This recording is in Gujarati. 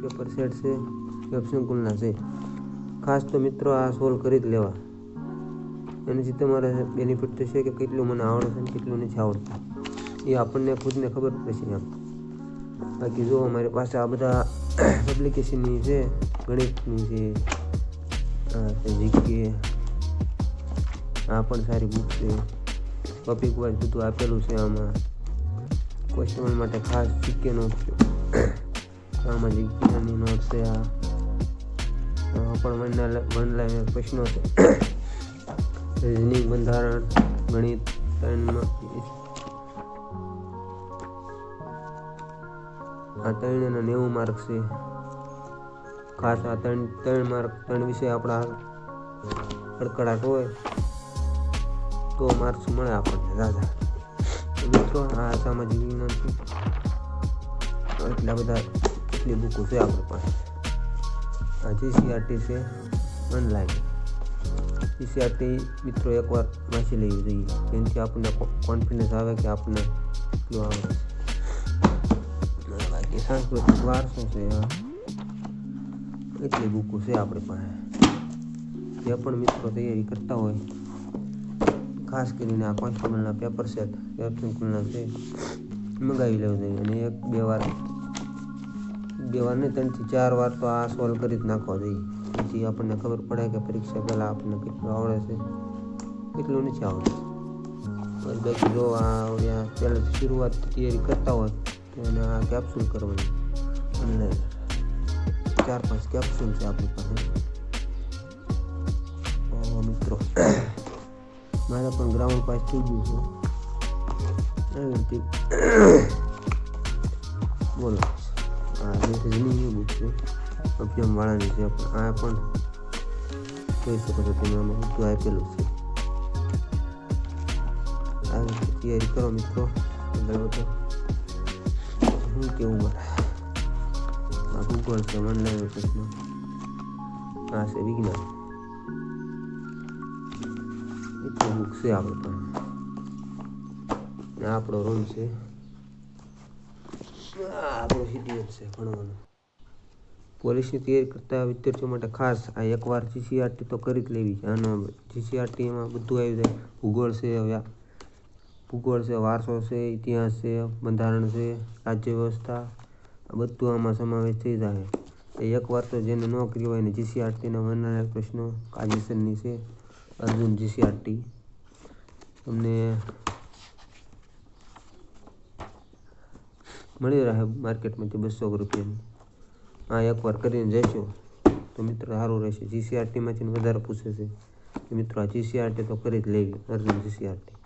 પેપર સેટ છે વેબ સંકુલના છે. ખાસ તો મિત્રો આ સોલ્વ કરી જ લેવા. એનાથી તમારે બેનિફિટ થશે કે કેટલું મને આવડે છે કેટલું નથી આવડતું. એ આપણને ખુદને ખબર પડશે એમ. બાકી જો અમારી પાસે આ બધા એપ્લિકેશનની છે, ગણિતની છે જીકે આ પણ સારી બુક છે. ટોપિક વાઇઝ બધું આપેલું છે આમાં. ક્વેશ્ચન માટે ખાસ જીકેનો આમાં જીકેની નોટ છે આ. પણ વન વન પ્રશ્નો છે. રિઝનિંગ બંધારણ ગણિત આ ત્રણ અને નેવું માર્ક છે. ખાસ આ ત્રણ ત્રણ માર્ક, ત્રણ વિશે આપણા કડકડાટ હોય, તો માર્ક્સ મળે આપણને, દાદા. મિત્રો, આ સામાજિક વિજ્ઞાન છે. એટલા બધા એટલી બુકો છે આપણી પાસે આ જીસીઆરટી છે ઓનલાઈન જીસીઆરટી મિત્રો એકવાર વાંચી લેવી જોઈએ. જેનાથી આપણને કોન્ફિડન્સ આવે કે આપણને કેટલું આવે. બાકી સાંસ્કૃતિક વારસો છે એટલી બુકો છે આપણી પાસે. જે પણ મિત્રો તૈયારી કરતા હોય, ખાસ કરીને આ કોન્સ્ટેબલના પેપર સેટ પેપરકુલના છે, મંગાવી લેવું જોઈએ. અને એક બે વાર બે વાર નહીં ત્રણથી ચાર વાર તો આ સોલ્વ કરી જ નાખવા જોઈએ. પછી આપણને ખબર પડે કે પરીક્ષા પહેલાં આપણને કેટલું આવડે છે, કેટલું નથી આવડે બાકી જો આ ત્યાં પહેલાં શરૂઆત તૈયારી કરતા હોય, તો એને આ કેપ્સ્યુલ કરવાની. અને ચાર પાંચ કેપ્સ્યુલ છે આપણી પાસે. મિત્રો, મારે પણ ગ્રાઉન્ડ પાસ થઈ ગયું છે. બોલો. આ જે બુક છે? અભિયાન વાળાની છે આ પણ જોઈ શકો છો તમે આમાં બધું આપેલું છે. આ તૈયારી કરો મિત્રો શું કેવું મારે? આ ભૂગોળ છે ઓનલાઈન પ્રશ્ન આ છે વિજ્ઞાન. એટલું બુક છે આપણે પણ. આપણો રૂમ છે. આપણો સીડીએમ છે, ભણવાનો. પોલીસની તૈયારી કરતા વિદ્યાર્થીઓ માટે ખાસ આ એકવાર જીસીઆરટી તો કરી જ લેવી છે. આનો જીસીઆરટી એમાં બધું આવી જાય. ભૂગોળ છે વ્યા ભૂગોળ છે, વારસો છે, ઇતિહાસ છે, બંધારણ છે, રાજ્ય વ્યવસ્થા, આ બધું આમાં સમાવેશ થઈ જાય. એ એકવાર તો જેને ન કરી હોય ને જીસીઆરટીના વર્ણનાલય પ્રશ્નો કાજીસનની છે. અર્જુન જીસીઆરટી તમને મળી રહે માર્કેટમાંથી બસો રૂપિયાની. આ એકવાર કરીને જશો તો મિત્રો સારું રહેશે. જીસીઆરટીમાંથી વધારે પૂછે છે. મિત્રો આ જીસીઆરટી તો કરી જ લેવી. અર્જુન જીસીઆરટી